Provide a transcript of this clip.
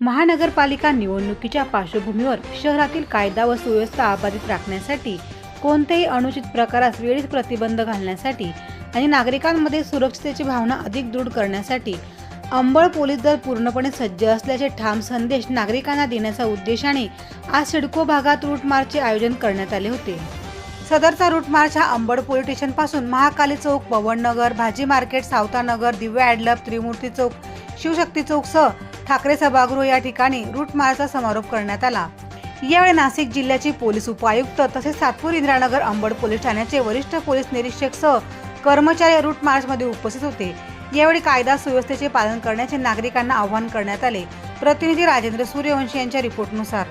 महानगरपालिका निवडणुकीच्या पार्श्वभूमीवर शहरातील कायदा व सुव्यवस्था अबाधित राखण्यासाठी कोणत्याही अनुचित प्रकारास वेळीच प्रतिबंध घालण्यासाठी आणि नागरिकांमध्ये सुरक्षितेची भावना अधिक दृढ करण्यासाठी अंबळ पोलीस दल पूर्णपणे सज्ज असल्याचे ठाम संदेश नागरिकांना देण्याच्या उद्देशाने आज सिडको भागात रूट मार्चचे आयोजन करण्यात आले होते. सदरचा रूट मार्च हा अंबड पोलीस स्टेशनपासून महाकाली चौक पवननगर भाजी मार्केट सावतानगर दिव्य ॲडलप त्रिमूर्ती चौक शिवशक्ती चौकसह ठाकरे सभागृह या ठिकाणी रूट मार्चचा समारोप करण्यात आला. यावेळी नाशिक जिल्ह्याचे पोलीस उपायुक्त तसेच सातपूर इंदिरानगर अंबड पोलीस ठाण्याचे वरिष्ठ पोलीस निरीक्षक सह कर्मचारी रूट मार्चमध्ये उपस्थित होते. यावेळी कायदा सुव्यवस्थेचे पालन करण्याचे नागरिकांना आवाहन करण्यात आले. प्रतिनिधी राजेंद्र सूर्यवंशी यांच्या रिपोर्टनुसार.